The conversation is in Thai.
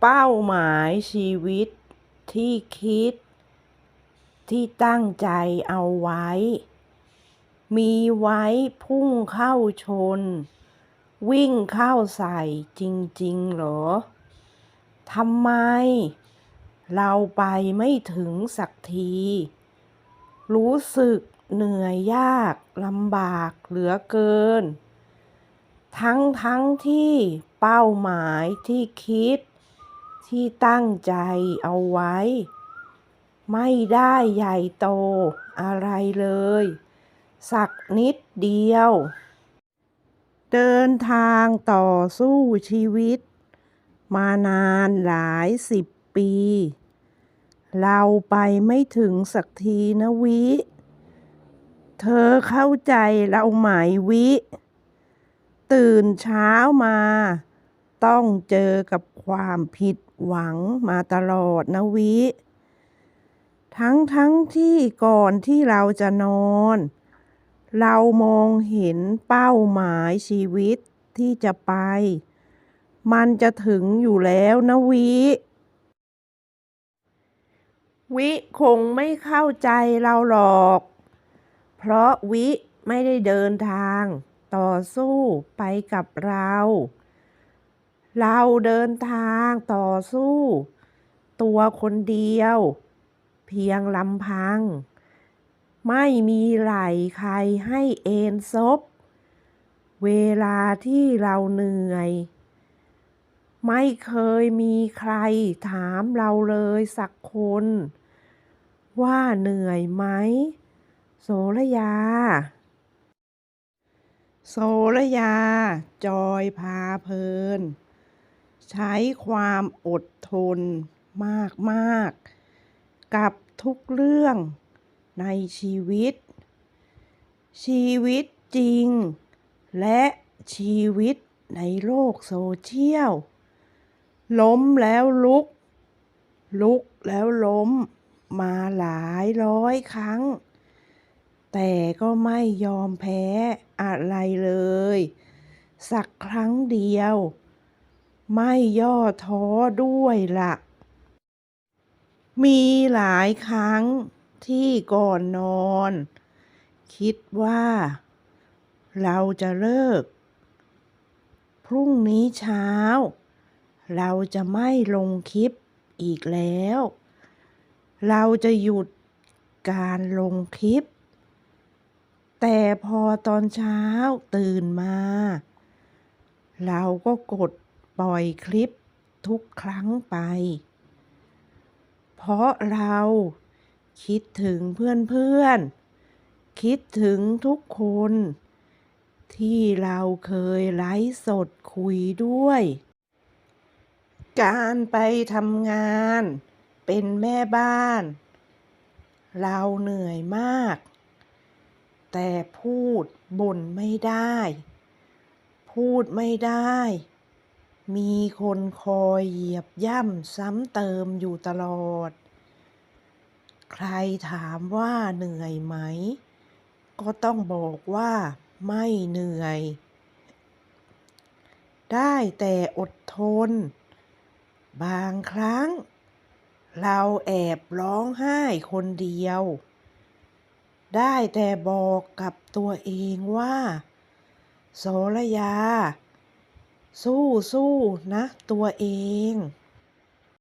เป้าหมายชีวิตที่คิด ที่ตั้งใจเอาไว้ มีไว้พุ่งเข้าชน วิ่งเข้าใส่จริงๆเหรอทำไม เราไปไม่ถึงสักที รู้สึกเหนื่อยยากลำบากเหลือเกิน ทั้งทั้งที่เป้าหมายที่คิด ที่ตั้งใจเอาไว้ ไม่ได้ใหญ่โตอะไรเลย สักนิดเดียว เดินทางต่อสู้ชีวิต มานานหลายสิบปี เราไปไม่ถึงสักทีนะวิ เธอเข้าใจเราไหมวิ ตื่นเช้ามา ต้องเจอกับความผิดหวังมาตลอดนะวิ ทั้งทั้งที่ก่อนที่เราจะนอน เรามองเห็นเป้าหมายชีวิตที่จะไป มันจะถึงอยู่แล้วนะวิ วิคงไม่เข้าใจเราหรอก เพราะวิไม่ได้เดินทางต่อสู้ไปกับเรา เราเดินทางต่อสู้ ตัวคนเดียว เพียงลำพัง ไม่มีไหลใครให้เอนซบ เวลาที่เราเหนื่อย ไม่เคยมีใครถามเราเลยสักคน ว่าเหนื่อยไหม โสระยาโสระยา จอยพาเพลิน ใช้ความอดทนมาก ๆ กับทุกเรื่องในชีวิต ชีวิตจริง และชีวิตในโลกโซเชียล ล้มแล้วลุก ลุกแล้วล้มมาหลายร้อยครั้ง แต่ก็ไม่ยอมแพ้อะไรเลย สักครั้งเดียว ไม่ย่อท้อด้วยละ่ะมีหลายครั้งที่ก่อนนอน คิดว่า เราจะเลิก พรุ่งนี้เช้า เราจะไม่ลงคลิปอีกแล้ว เราจะหยุดการลงคลิป แต่พอตอนเช้าตื่นมา เราก็กด ปล่อยคลิปทุกครั้งไป เพราะเราคิดถึงเพื่อนๆ คิดถึงทุกคน ที่เราเคยไลฟ์สดคุยด้วย การไปทำงาน เป็นแม่บ้าน เราเหนื่อยมาก แต่พูดบ่นไม่ได้ พูดไม่ได้ มีคนคอยเหยียบย่ำซ้ำเติมอยู่ตลอด ใครถามว่าเหนื่อยไหม ก็ต้องบอกว่าไม่เหนื่อย ได้แต่อดทน บางครั้ง เราแอบร้องไห้คนเดียว ได้แต่บอกกับตัวเองว่าโสระยา สู้สู้นะตัวเอง